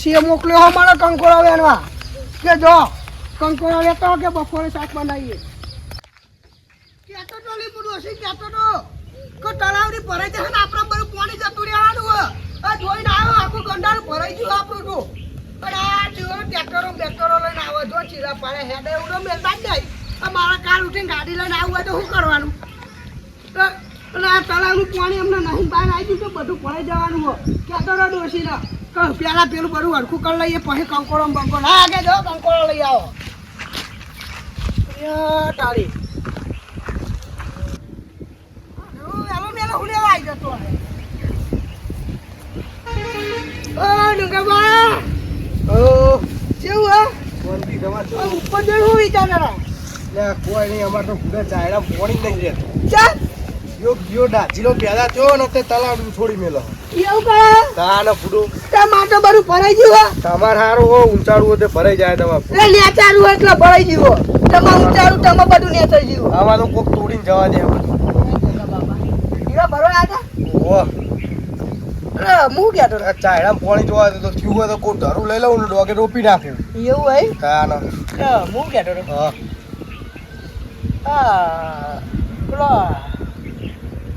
ડોશીએ મોકલ્યો હો મારો કંકોડો વેણવા. કે જો કંકોડો લેતો કે બપોરે શાક બનાવીએ? કેતો તો કેતો તો તળાવની ભરાઈ જશે ને આપણે બધું પાણી જતું રહેવાનું આ જોઈને આવ્યો આખું ગંડારું ભરાઈ ગયું આપણું તો. પણ આ જો ટ્રેક્ટરો બેક્ટરો લઈને આવો, જો ચીરા હેડે એવડો મેલતા જ નહીં. મારા કાલ ઉઠીને ગાડી લઈને આવું હોય તો શું કરવાનું? તો અને આ તળાવનું પાણી અમને નહીં બહાર આવી ગયું તો બધું ભરાઈ જવાનું હો કહેતો રહો ડોશીને પહેલાં પેલું બધું હરખું કરી લઈએ પછી કંકોડો ને બંકોડો હા આગળ જાઓ કંકોડો લઈ આવો. શાંતિ ઉપર જોઈ વિચાર કોઈ નહીં અમારે તો ખુદા ચાયડા પોણી નહીં રહેતું ચાલ યો ગયો ડાચીલો પેદા થયો ને તે તલાવ છોડી મેલો. એવું કરે? તાને ફૂડું. તે માટે બધું ભરાઈ ગયું હો? તમારે સારું હો ઊંચાડું તે ભરાઈ જાય તમારે એટલે હોય એટલે ભરાઈ ગયું હો. તમે ઊંચારું તમે બધું નેચાઈ ગયું આમાં તો કોક તોડીને જવા દે બધું હીરા ભરવા આવ્યા ઓ હતા અરે હું હતો. ચાયડા પોણી જોવા તો થયું હોય તો કોઈ ધરું લઈ લઉં ડોગે રોપી નાખ્યું એવું હોય? અરે હું હતો. હા. પેલો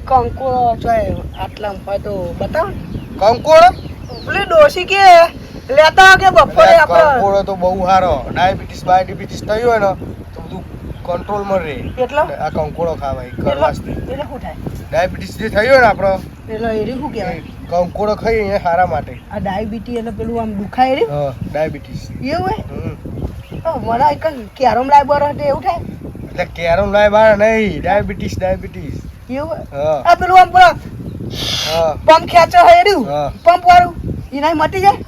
કંકોડો ચોય આટલા હોય તો બતાવો કંકોળો? પેલી ડોશી કે લેતા કે બપોરે આપણે? કંકોળો તો બહુ સારો ડાયાબિટીસ બાયડિબિટીસ થયું હોય ને તો બધું કંટ્રોલમાં રહે. એટલો આ કંકોળો ખાવાય કરવાસથી એટલે શું થાય? ડાયાબિટીસ જે થયો ને આપણો એટલે એ શું કહેવાય? કંકોળો ખાઈએ એ સારા માટે. આ ડાયાબિટી એટલે પેલું આમ દુખાય રે? હા ડાયાબિટીસ. એવું. તો મને એક કેરમ લાય બરો એવું થાય? એટલે કેરમ લાય બાર નહીં. Diabetes diabetes. એવું આ પેલું આમ પેલા પંપ ખેંચો એર્યું પંપ વાળું? એનાય મટી જાય?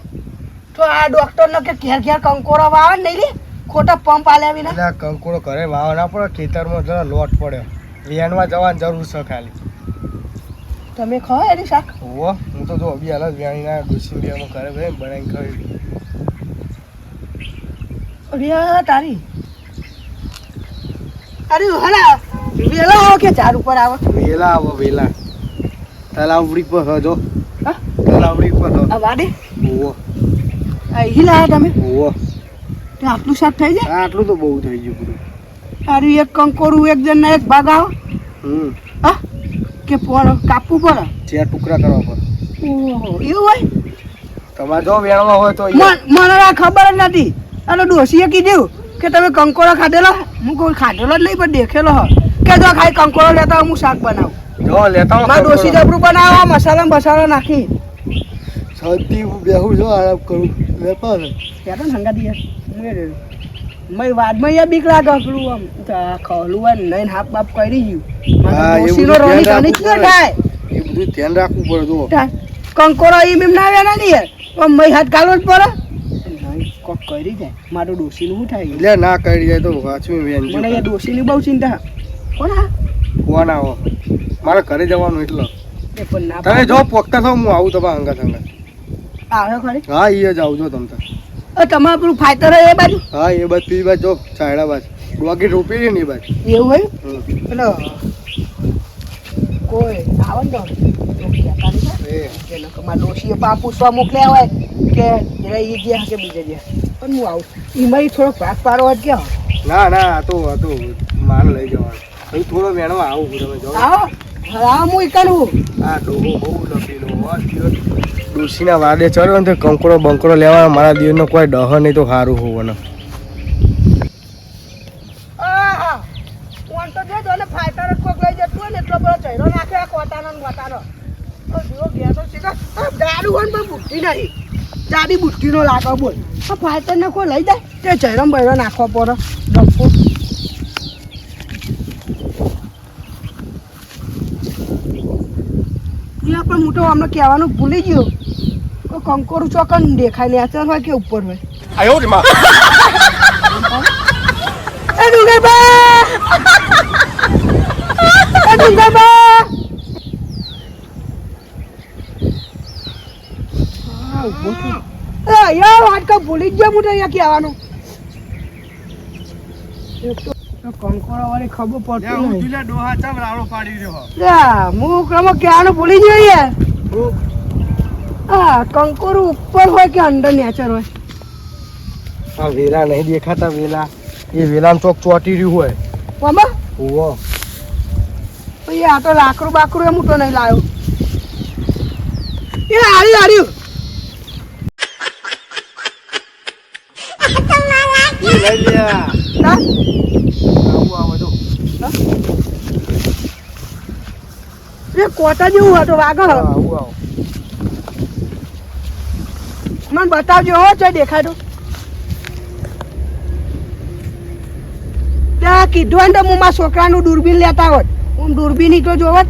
તો આ ડોક્ટર નો કે ઘેર ઘેર કંકોડો વાવે નહીં લે? ખોટા પંપ આલ્યા આવીને. એટલે કંકોરો ઘરે વાવ ના પડે ખેતરમાં જરા લોટ પડ્યો વેનમાં જવાની જરૂર છે ખાલી. તમે ખો એની શાક. ઓ હું તો જો અભી હાલ જ વ્યાણી ના ડુસી બેમાં ઘરે ભાઈ બનાવીને ખાઈ અરે તારી. અરે હલા વેલો આવો કે ચાર ઉપર આવો? વેલા આવો વેલા. તલાવડી પર હજો હા? તલાવડી પર હ. આ વાડે? આ ઈ લાયા તમે? ઓહો તો આટલું સાફ થઈ જાય? આટલું તો બહુ થઈ ગયું પૂરું અરે એક કંકોડું એક જણ એક ભાગ આવો. હમ. હા? કે પોળ કાપવું પડે? ચાર ટુકડા કરવા પડે. ઓહો એવું હોય? તમારે જો વેણવા હોય તો મને ખબર જ નથી. અને ડોસીએ કીધું કે તમે કંકોરા ખાધેલા? હું કોઈ ખાધેલો જ નહીં પણ દેખેલો હ કે જો ખાઈ કંકોડો લેતા હું શાક બનાવું. જો લેતા હું મારા ડોસી. જબરું બનાવો મસાલા મસાલો નાખી. શાંતિ હું બેહું જો આરામ કરું. વેપાર યાર તો સંગા દિયા મેં વાદમાં યાર બીક લાગે પેલું આમ. તા ખોલું હોય ને લઈને બાપ કરી ગયું. હા, એવું રોની ધ્યાન ઘણી રાખવું થાય? એ બધું ધ્યાન રાખવું પડે જો. કંકોડો ઈ બીમ ના વેના યાર. પણ મેં હાથ ગાલો જ પડે. કોક કરી જાય મારું ડોશીનું શું થાય? એટલે ના કરી જાય તો વાંચવી મને ડોશીની બહુ ચિંતા. કોણ હા. ફોન આવો. મારે ઘરે જવાનું એટલે. તમે જો પોકતા થો હું આવું તમારા અંગત અંગત આવ્યો ખરી હા એ જ આવજો તમ તમારું પેલું ફાઈટર એ બાજુ? હા એ બાજુ પેલી બાજુ જો ચાયડા બાજુ. ડોગી રોપી છે ને એ બાજુ. એવું હોય? એટલે પેલો કોઈ આવે ને મારા ડોશીએ પા પૂછવા મોકલ્યા હોય કે જરા એ ગયા કે બીજે ગયા. પણ હું આવું. એમાં થોડો ભાગ પાડો જ ગયા ના ના આ તો આ તો માલ લઈ જવાનું. થોડો વેણવા આવું હું તમે જો આવો હા હું ઈ કરું આ ડોહો બહુ લપેલો ડોસીના વાડે ચડ્યો ને તે કંકડો બંકડો લેવા મારા દિવસનો કોઈ ડહ નહીં તો સારું હોવાનું. ફોન તો જોજો ને ફાઈટર જ કોક લઈ જતું હોય ને એટલો બધો ચહેરો નાખે આ કોતાનો ને બોતાનો. તો ગયા તો આ દારૂ હોય ને પણ બુટ્ટી નહીં. જાડી બુટ્ટીનો લાગે બોલ. આ ફાઈટર ને કોઈ લઈ જાય તે ચહેરો બહેરો નાખવો પડે. ડબ્બો પણ હું તો કહેવાનું ભૂલી ગયો. કે કંકોરું ચોકન દેખાય ને અચાર હોય કે ઉપર હોય. એ ડુંગરબા એ ડુંગરબા. એ યાર વાત ભૂલી જ ગયો હું તો અહીંયા કહેવાનું. કંકોડા વાળી ખબર પડતી નહીં. ડોહા ચમ રાવડો પાડી રહ્યો. યા, હું ક્રમ કહેવાનું ભૂલી ગયો યાર? હા? કંકોરું ઉપર હોય કે અંડર નેચર હોય? આ વેલા નહીં દેખાતા વેલા. એ વેલામાં ચોક ચોટી રહ્યું હોય. મામા ઓવો પછી આ તો લાકડું બાકડું એમ તો નહીં લાવ્યો. એ હારી હાર્યું લઈ લ્યા હા આવું આવે બધું એ કોટા જેવું હતું વાગો આવું આવું. મને બતાવજો હો છે દેખાડું. ત્યાં કીધું હોય ને તો હું મારા છોકરાનું દૂરબીન લેતા હોત. હું દૂરબીન તો જોવત.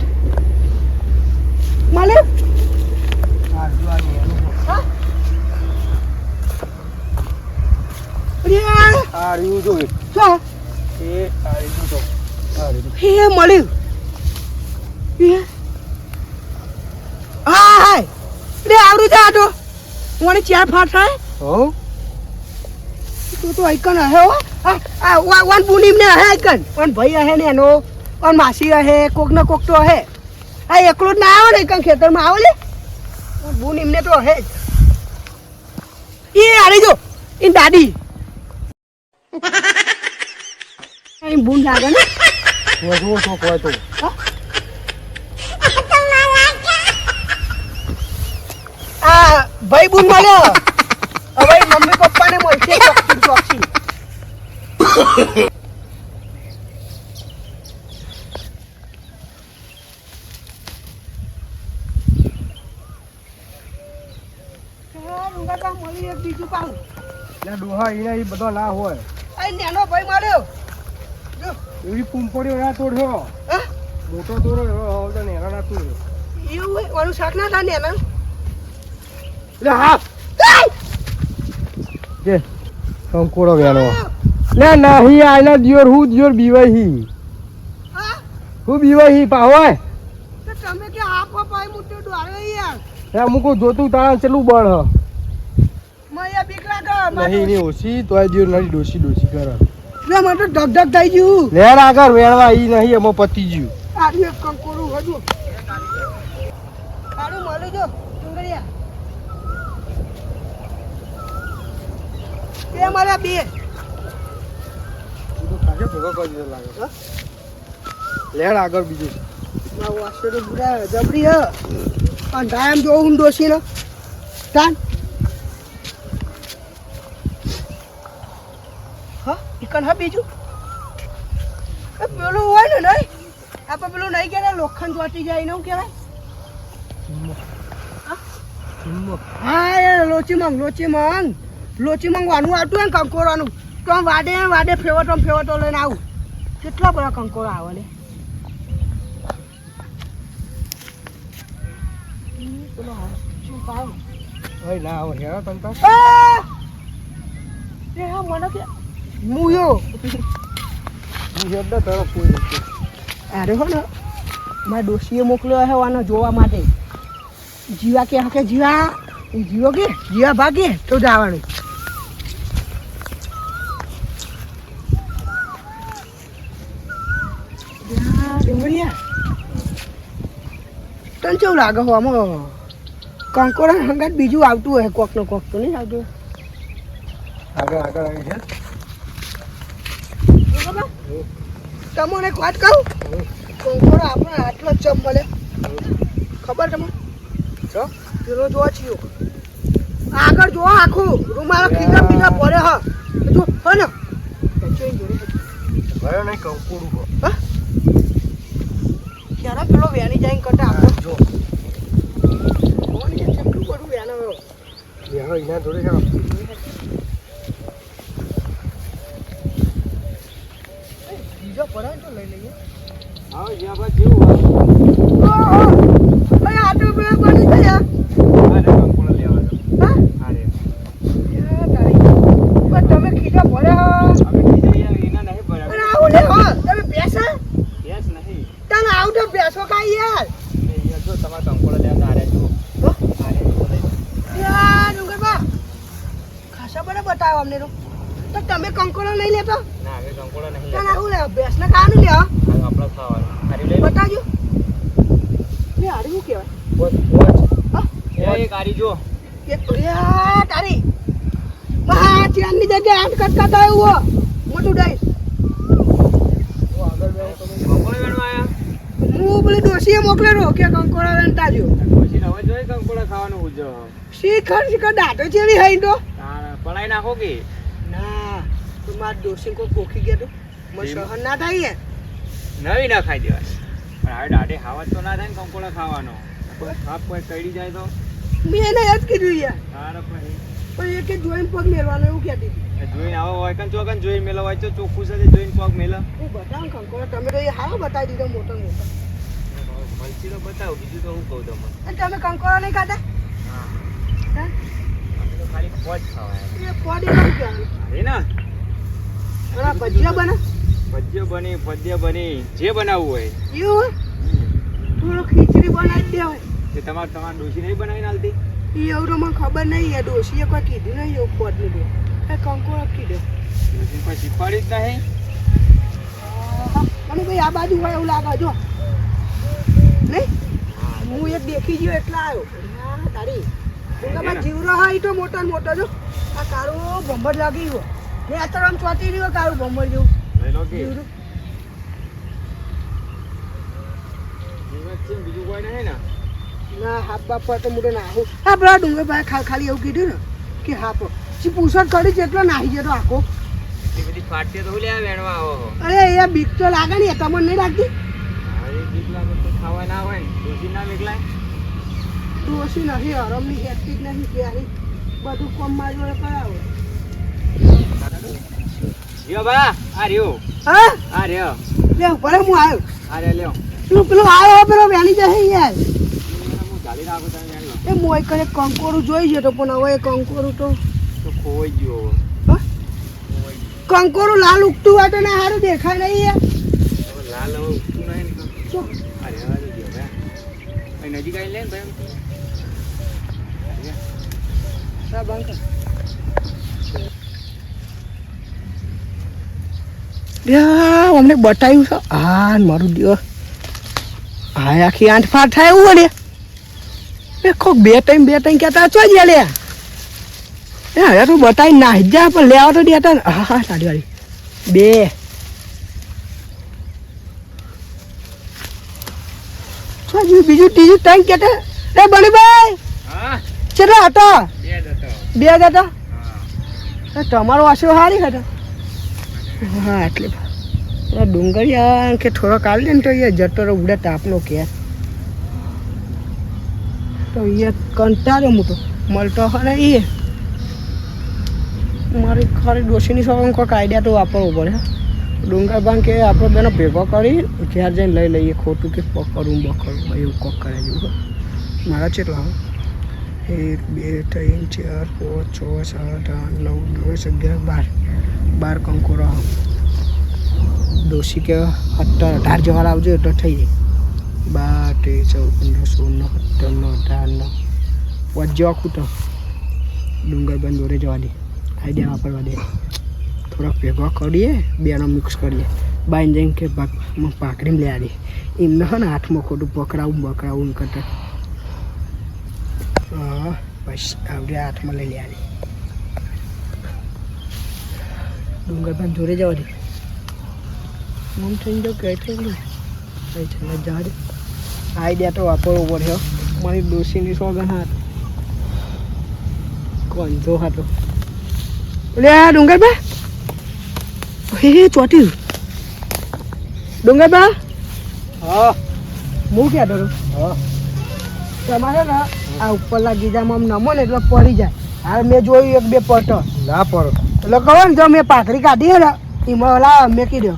મળે? આ. જો હે મળ્યું હે. હા હાય રે આવડું જા આ તો. મને ચાર ફાટ થાય. હો? તું તો આઈકન હે હો. આ વાન પૂનીમ ને હે આઈકન. પણ ભાઈ હે ને એનો. પણ માસી હે કોક ને કોક તો હે. આ એકલો જ ના આવે ને આઈકન ખેતરમાં. આવે લે. વાન ને તો હે જ. એ આરે જો. એ દાદી. અહીં બૂન લાગે ને? તું શું તો. કોઈ તો આ ભાઈ બૂન મળ્યો હવે મમ્મી પપ્પાને મળશે ચોકસી ચોકસી બીજું ના ડોહા એ બધો ના હોય. નેનો નાનો ભાઈ મળ્યો જો એવી પૂંપડીઓ ના તોડ્યો મોટો તોડો એવો હવે નેરા ના તોડ્યો એવું મારું શાક ના થાય ને એના? એટલે હા જે કંકોડો વેલો ના નહીં આના દિયોર હું દિયોર બીવાય હી? હા બીવાય હી પાવાય તમે કે આપો પાય મુટ્ટો ડોળે યાર. હે મુકો જોતું તારા ચેલું બળ હ. મય બીક લાગે નહીં ની ઓછી તોય દિયોર નડી ડોસી ડોસી કરે. લે માટે ઢગ ધક થઈ ગયું. લેર આગળ વેણવા ઈ નહીં એમાં પતી ગયું. આર્યું એક કંકોરું હજુ. આરું મળી જો ડુંગળિયા. બે મારા બે. હા? આગળ બીજું. જબરી હ. ટાઈમ જોઉં ડોસી ને. તાન. હા ઇકન હા બીજું? એ પેલું હોય ને નહીં? આપણે પેલું નહીં કહેવાય લોખંડ વાટી જાય એને શું કહેવાય? હા? એ લોચી માંગ લોચી માંગ લોચી માંગવાનું આવતું હોય ને કંકોરાનું. તો આમ વાડે ને વાડે ફેવટો ને ફેવટો લઈને આવું. કેટલા બધા કંકોરા આવે? ઓય ના આવે હેરા તંતા એ હા, મને મુયો. હું હેડ દે તરફ કોઈ અરે હો ને મારા ડોશીએ મોકલ્યો હે આનો જોવા માટે. જીવા કે કે જીવા? જીવો કે? જીવા ભાગે? તો જવાનું. તને કેવું લાગે હો આમાં? કંકોડા હંગાત બીજું આવતું હોય કોક નો કોક તો નહીં આવતું. આગળ આગળ આવી છે તમને એક વાત કહું? કંકોડો આપણે આટલો જ ચમ મળે. ખબર તમને? છો? પેલો જોવા છીએ આગળ જો આખું. રૂમાલ ખીજા પીજા પડે હ. જો હો ને. ભયો નહીં કંકોડું હો? ક્યારે પેલો વેણી જાય કરતા આપણે જો. જોવો ને કેટલું બધું વેણ આવ્યો. યાર એના જોડે જાઓ એ, બીજો પડે ને તો લઈ લઈએ. હા જ્યાં જેવું ઓહો! અરે આ તો બે બની ગયા. આ રે કંકોડો લેવા દો હા? તારી. પણ તમે ખીજા ભર્યા અમે કીધું એના નહીં ભર્યા. અને આવું લે હો. તમે બેસે. યસ નહીં. તને આવું તો બેસો કાંઈ યાર. જો તમારા કંકોડો લેવા આરે યા ખાસા બધા બતાવો અમને તો. તમે કંકોડો નહીં લેતો. કંકોડો નહીં. તને લે ખાવાનું લે હો. ખાવાનું હારી લે. હારી શું કહેવાય? પોચ હા? એ એ કારી જો. એ અરે તારી. હા ચેનની જગ્યાએ આઠ કટકા થયું હો. મોટું ડાઈ કંકોડો વેણવા આયા? હું પેલી ડોશીએ મોકલેલો કે કંકોડા વેણતા જો. પછી હવે જોઈ કંકોડા ખાવાનું ઉજો શીખર શીખર દાટો ચેવી હઈ તો. પડાઈ નાખો કે? તો માર ડોશી કોઈ પોખી ગયા તો મને સહન ના થાય નવી ના ખાઈ દેવાય. પણ હવે દાઢે ખાવા તો ના થાય ને કંકોડો ખાવાનો. કોઈ થાપ કોઈ કઈડી જાય તો? મેં એને યાદ કીધું યાર. તારે પણ પણ એ કે જોઈને પગ મેળવાનો એવું કહેતી હતી. જોઈને આવો હોય કન ચોકન જોઈને મેલો હોય તો ચોખ્ખું સાથે જોઈન પગ મેલો હું બતાવું કંકોડા. તમે તો એ હારો બતાવી દીધો મોટો મોટો. મલસી તો બતાવું બીજું તો હું કહું તમને. તમે કંકોડા નહીં ખાતા હા. ખાલી પોચ ખાવાય. એ પોડી એવું એ ના? આ ભજીયા બને? પદ્ય બની પદ્ય બની. જે બનાવવું હોય. એવું થોડું ખીચડી બનાવી દેવાય તે તમારે તમારે ડોસી નહીં બનાવીને હાલતી? એ એવું મને ખબર નહીં યાર ડોશીએ કોઈ કીધું નહીં એવું પોટનું દે. એ કંકોડા કીધું ડોસી કોઈ શીખવાડી જ નહીં? મને ભાઈ આ બાજુ હોય એવું લાગે જો. નહીં? હું એક દેખી ગયો એટલે આવ્યો તારી. જીવરો હોય એ તો મોટો મોટો જો. આ કાળો ભંભર લાગી ગયો. તો આમ ચોટી રહ્યો કાળું જેવું ને બીજું કોઈ નહીં ને ના હાપ બાપ પર તો મોટો નાહું. હા પેલા ડુંગર ભાઈ ખાલી ખાલી એવું કીધું ને કે હાપ. જી પૂછડ કરી જેટલો નાહી જતો આખો. અરે એ બીક તો લાગે ને તમને નહીં લાગતી? ખાવા ના હોય ડોસી ના મેકલાય ડોશી નથી હરમની હેક્ટિક બધું કોમ મારી જોડે કરાવો. રહ્યો બા આ રહ્યો. હા? આ રહ્યો. લે ભલે હું આવ્યો. આ લ્યો. પેલું પેલું આવ્યો પેલો વેણી જશે યાર એ મોય કરે કંકોરું જોઈ જતો પણ હવે એ કંકોરું તો તો ખોવાઈ ગયો? કંકોરું લાલ ઉગતું હોય તો ના સારું દેખાય નહીં યાર લાલ હવે ઉઠતું નહીં અરે ગયો ભાઈ નજીક આવી લે ને ભાઈ. બંધ કર. અમને બતાવ્યું છે. આ મારું દિવસ હા આખી આઠ ફાટ થાય એવું વળે એ કોક બે ટાઈમ બે ટાઈમ કહેતા ચો જ લે એ હવે તું બતાવી ના જા પણ લેવા તો દેતા ને. હા હા સાડી વાળી. બે. છો બીજું ત્રીજું ટાઈમ કહેતા? એ બળીભાઈ! હા? કેટલા હતા? બે જ હતા. હા. તમારો આશરો સારી હતો હા, એટલે. ડુંગરિયા કે થોડોક આવી ને તો એ જતો રહો ઉડે તાપનો કે. તો એ કંટાળ્યો મોટો મળતો હોય ને એ. મારી ખરી ડોશીની સવારે કોઈક આઈડિયા તો વાપરવો પડે. ડુંગર બાંધ કે આપણે બેનો ભેગો કરી ઘેર જઈને લઈ લઈએ, ખોટું કે પકડું, બકડું, એવું કોક કરે જેવું મારા કેટલા હોય એક, બે, ત્રણ, ચાર, પાંચ, છ, સાત, આઠ, નવ, દસ, અગિયાર, બાર. બાર કંકોરો દોશી કે સત્તર, અઢાર જવાના આવજો એટલે થઈ જાય. બાર, તેર, ચૌદ, પંદર, સોળ નો સત્તર, નવ, અઢાર, નવ. પાંચ જેવા ખૂટો. ડુંગર બંધ જોડે જવા દે. આઈડિયા વાપરવા દે. થોડાક ભેગો કરીએ, બેનો મિક્સ કરીએ. બાઈને જઈને કે પાકડીને પાકડીમાં લે દે એમને હે ને હાથમાં ખોટું પકડાવું, બકડાવું કરતા. હા બસ આવડે હાથમાં લઈ લેવાની ડુંગર પણ જોડે જવા દે. મમ થઈને જો કે થઈ કઈ છે જવા દે આઈડિયા તો વાપરવો પડે હો મારી ડોસીની સોગન હાથ. કોંજો હતો લે આ ડુંગર બા. હે ચોટી ડુંગર બા. હા. હું ક્યાં હતો હા. તમારે ને. આ ઉપરના ગીજામાં આમ નમો ને એટલે પડી જાય. હાલ મેં જોયું એક બે પટો. ના પડો. એટલે કહો ને જો મેં પાથરી કાઢી હે ને એમાં ઓલા મેકી દો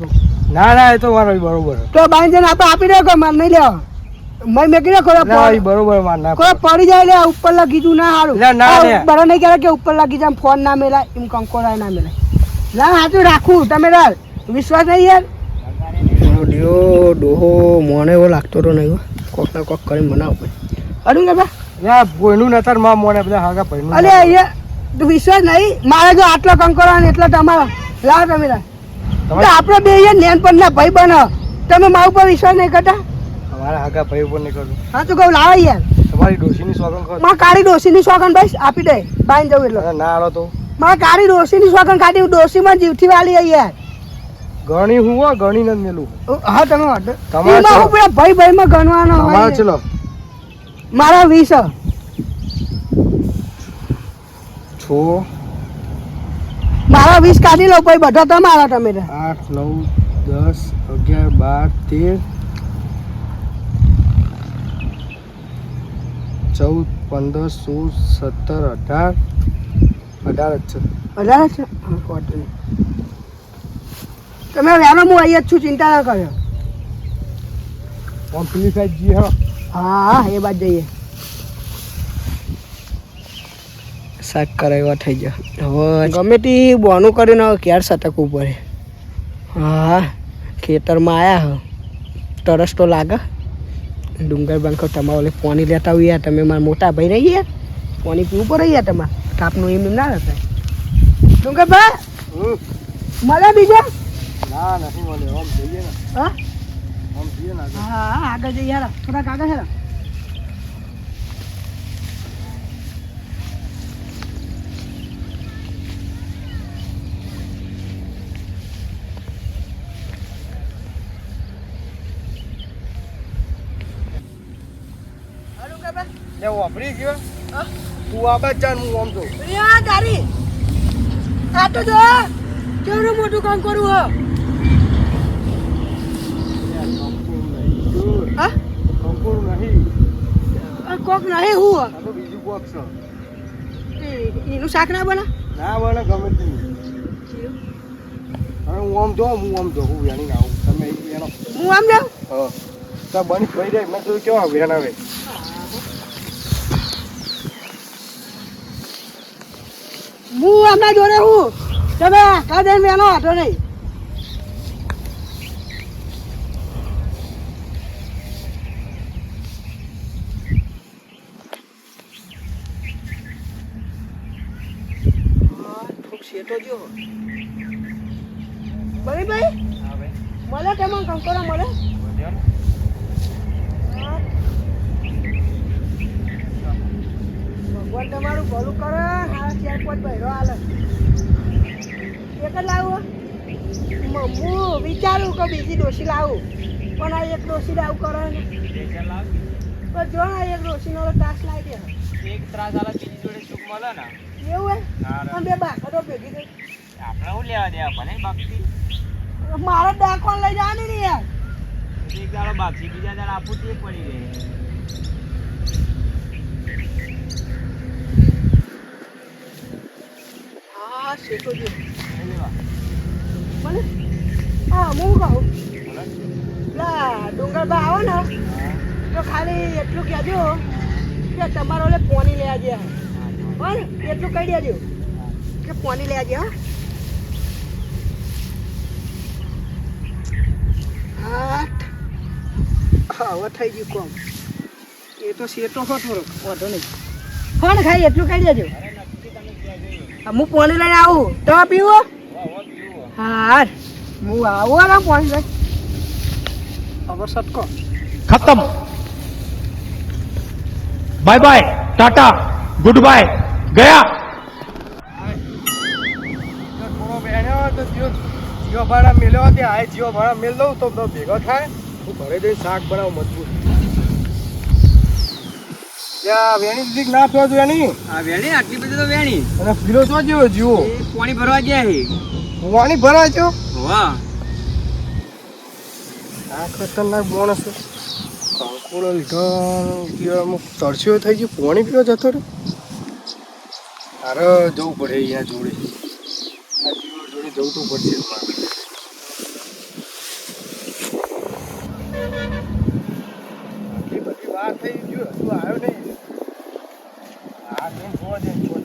ના ના એ તો મારો બરોબર તો બાઈ જઈને આપણે આપી દો કે માર નહીં લેવા મેં મેકી દો ખરો ના બરોબર માર ના કોઈ પડી. જાય લે ઉપરના ગીજું ના હારું. ના ના. બરા નહીં કહેવાય કે ઉપરના ગીજામાં ફોન ના મેલા એમ કંકોડાય ના મેલા ના સાચું રાખું તમે રાલ વિશ્વાસ નહીં યાર? ડિયો ડોહો મને એવો લાગતો તો નહીં કોક ના કોક કરી મનાવ અડું ને બા ના કોઈનું નતરમાં મોને બધા હાગા અલે અહીંયા વિશ્વાસ નહીં. મારે જો આટલો કંકોરા ને એટલો તમારો લાવ તમે. તમારે- આપણે બે નેન પણ ના ભાઈ બનો. તમે મારા ઉપર વિશ્વાસ નહીં કરતા? અમારા હાગા ભાઈ ઉપર નહીં હા તો કહું લાવો યાર. તમારી ડોશીની સોગન ખો માં કાળી ડોસીની સોગન ભાઈ આપી દે. બાઈને જવું એટલે. ના આલો તો. માં કાળી ડોસીની સોગન કાઢી ડોસીમાં જીવથી વાલી યાર. ગણી હું ગણી નથી મેલું. હા તમે તમારે પેલા ભાઈ ભાઈમાં ગણવાનો ચલો. મારા વીસ. છો? મારા વીસ કાઢી લો પછી બધા તમારા તમે. આઠ નવ દસ અગિયાર બાર તેર ચૌદ પંદર સોળ સત્તર અઢાર અઢાર જ છે. છે? હા, વાંધો નહીં. તમે વહેલો હું અહીંયા જ છું ચિંતા ના કર્યો આમ પેલી જી હા? હા હા એ બાદ જઈએ. શાક કરાવ્યા થઈ ગયા. હવે ગમે તે બોનું કરીને ક્યારે સટકવું પડે. હા ખેતરમાં આવ્યા હ. તરસ તો લાગે. ડુંગર બંકો તમારે ઓલે પાણી લેતા હોય તમે મારા મોટા ભાઈ રહી ગયા? પાણી પીવું પડે યાર તમારે? કાપનું એમ એમ ના રહેતા? ડુંગરભાઈ. મળે બીજા? ના નથી મળે આમ જઈએ ને. હા આમ જઈએ ને આગળ. હા આગળ જઈએ યાર થોડાક આગળ હેરા લે વાપરી ગયો. તું આબા હું આમ તો પ્રિયા તારી આ તો જો કેવડું મોટું કામ કરું હા કંકુર નહીં. આ કોક નહીં હું? તો બીજું કોક છે. એ- એનું શાક ના બના? ના બને ગમે તે હવે હું આમ જો હું આમ જોઉં હું વેણી આવું. તમે એનો હું આમ જાઉં? હા. તો બની થઈ જાય મેં જોયું કેવા વેણ આવે? હું આમના જોડે હું. તમે કાદે મેનો હતો નહીં. ભાઈ ભાઈ હા ભાઈ મળે તમે કંકોરા મળે? ભગવાન તમારું ભલું કરે હા ચાર પાંચ બહેરો હાલે. એક જ લાવું હું? વિચારું કે બીજી ડોસી લાવું. પણ આ એક ડોસી લાવું કરે ને. પણ જો આ એક ડોસીનો તો ટાસ્ક લાવી દે એક ત્રાસ આલા બીજી જોડે સુખ મળે ને. એવું હે? બે બાકડો ભેગી થઈ. આપણે હું લેવા દે ભલે બાકી મારે ડાકોન લઈ જવાની ને યાર. એક દાડો બાકી બીજા દાડો આપું તે પડી રહે. શેકો જો લઈ હા હું કહું. પેલા ડુંગરબા આવો ને તો ખાલી એટલું કહેજો કે તમારો ઓલે પોની લેવા જે પણ એટલું કહી દેજો. કે પોની લેજે હા. આઠ હવે થઈ ગયું કોમ. એ તો શેટો હો થોડો. વાંધો નહીં. કોણ ખાઈ, એટલું કહી દેજો. હું પોની લઈને આવું. તો પીવો. હા હું આવું આરામ પોની લઈ હવે સટકો. ખતમ. Bye bye tata good bye થોડો તો જીઓ જીઓ ભાડા મેલ્યો હોય આ આય જીઓ ભાડા મેલ દઉં તો બધો ભેગો થાય. હું ઘરે જઈ શાક બનાવું મજબૂત. વેણી દીધી ના થયો વેણી આ વેણી? આટલી બધી તો વેણી. અને પીલો તો જેવો જીવો? પાણી ભરવા ગયા છે પાણી ભરાય છે? વાહ. આ ખતરનાક બોનસ છે કંકોડો લીધો તરસ્યો થઈ ગયો પાણી પીવા જતો રહ્યો. તારે જવું પડે અહીંયા જોડે. જોડે જવું તો પડશે મારે. આટલી બધી વાર થઈ ગયું હજુ આવ્યો નહીં. આ બેન જોવા દે જોવા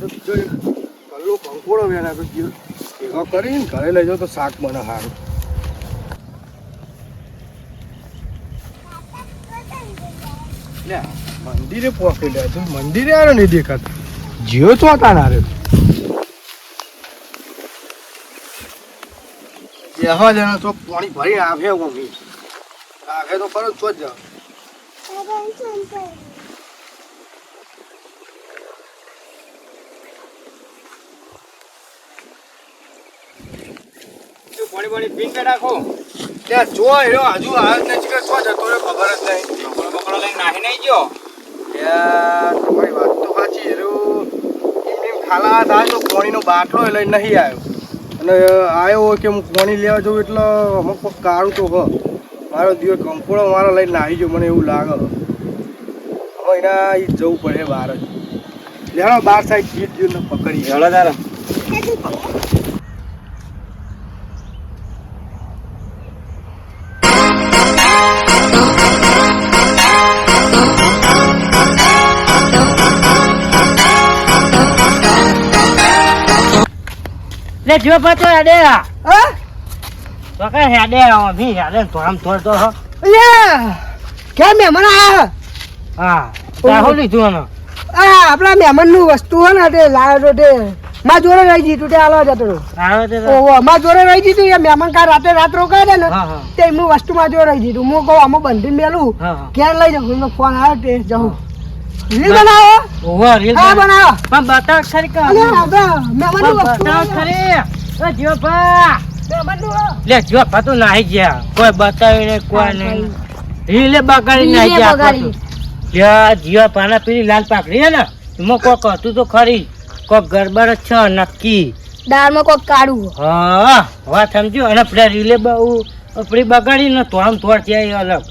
તો બીજો એક કલ્લો કંકોડો તો ગયો ભેગો કરીને ઘરે લઈ જાઓ તો શાક મને સારું લે મંદિરે પહોંચેલા તું મંદિરે આવ્યો નહીં દેખાતું જીઓ ચોતા ના રે બેહવા જણા તો પાણી ભરી આવે મમ્મી આવે તો ખરો જ જાવ પાણી પાણી પીને કે રાખો ત્યાં જો હજુ આવ્યો જ નથી કે શું જતો રહ્યો ખબર જ નહીં. બકડો લઈને નાહી નહીં ગયો. તમારી વાત તો સાચી એમ ખાલા થાય તો પાણીનો બાટલો એટલે નહીં આવ્યો. અને આવ્યો હોય કે હું પાણી લેવા જાઉં એટલે અમુક કોક કાળું તો હ. મારો દિવસ કંકોડો મારો લઈને નાહી ગયો મને એવું લાગે હવે એના ઈ જવું પડે બહાર જ. લેવાનો બાર સાઈડ ગીત ગયું ને પકડી તારો. લે જો પાછો હેડે આ. હા? તો કઈ હેડે આવો ભી હેડે થોડમ થોડ તો હો. અલ્યા મહેમાન આયા હા? તાહો લીધું આનો. આ આપણા મહેમાનનું વસ્તુ ને તે લાવ્યો તે માં જોડે રહી જીતું તે આલો જતો તે તો. ઓહો માં જોડે રહી જીતું એ મહેમાન કાલ રાતે રાત રોકાય છે ને હા હા. તે હું વસ્તુ માં જોડે રહી જીતું હું કહું આમાં બંધી મેલું. હા હા. ક્યાં લઈ જાઉં? ફોન આવ્યો તે જાઉં. રીલ બનાવો. ઓહો રીલ હા બનાવો. પણ બતાવ ખરી કે અરે આપણા મહેમાનનું પણ બતાવ ખરી. એ જીઓ ભા લે જીઓ ભા તો નાહી ગયા. કોઈ બતાવી ને કોઈ નહીં. રીલે બગાડી નાહી ગયા. લે જીઓ પાના પેલી લાલ પાકડી હે ને એમાં કોક હતું તો ખરી. કોક ગડબડ જ છે નક્કી. દાળમાં કોક કાઢું હા વાત સમજ્યો અને પેલા રીલે બહુ આપણી બગાડી ને આમ તોડ જાય અલગ.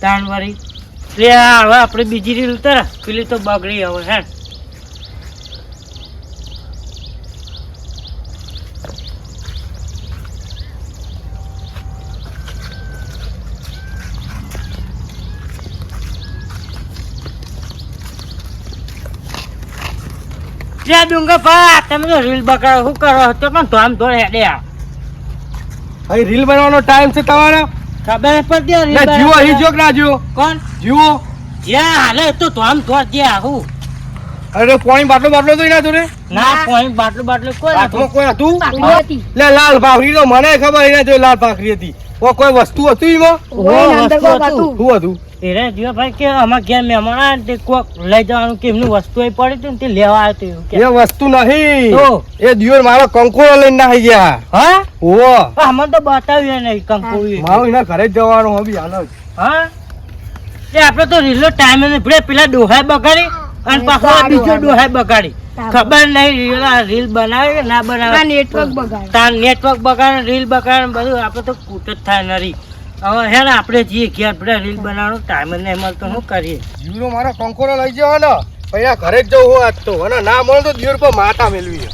તાણ વાળી આ હવે આપણે બીજી રીલ ઉતાર. પેલી તો બગડી હવે, હે. ત્યાં ડુંગા પા તમે તો રીલ બગાડો, શું કરો? તો પણ ધોમ ધોળ હેડે આ. રીલ બનાવવાનો ટાઈમ છે તમારો? ખબર પડતી હોય જીવો અહીં બનાવતા. ના જીવો કોણ? જીવો જ્યાં હાલે તો જ્યાં હું અરે પાણી બાટલો બાટલો તો એના જોડે? ના કોઈ બાટલો બાટલો કોઈ હાથમાં કોઈ હતું? લે લાલ ભાખરી તો મને ખબર એના જો લાલ ભાખરી હતી. ઓ કોઈ વસ્તુ હતું એમાં. શું હતું? એને જીવા ભાઈ કે અમાર ઘેર મહેમાન આવે તે કોક લઈ જવાનું કે એમનું વસ્તુ એ પડી હતી ને તે લેવા આવ્યો એ વસ્તુ નહીં? એ દિયોર મારો કંકોડો લઈને ના ગયા. હા? ઓ અમને તો બતાવ્યું નહીં કંકોડી મારું એના ઘરે જ જવાનું બી હાલ હા? એ આપણે તો રીલો ટાઈમ ને પેલા પેલા ડોહાય બગાડી અને પાછો આ બીજો ડોહાય બગાડી. ખબર નહીં રીલ બનાવે કે ના બનાવે? નેટવર્ક બગાડે. તાર નેટવર્ક બગાડે રીલ બગાડે બધું. આપણે તો કૂટ જ થાય નરી હવે હે ને આપણે જઈએ કે આપણે રીલ બનાવવાનો ટાઈમ ને મળતો, શું કરીએ? જીવનો મારો કંકોરો લઈ જવો ને. પહેલા ઘરે જ જવું આજ તો. અને ના મળે તો દિવસ પર માતા મેળવી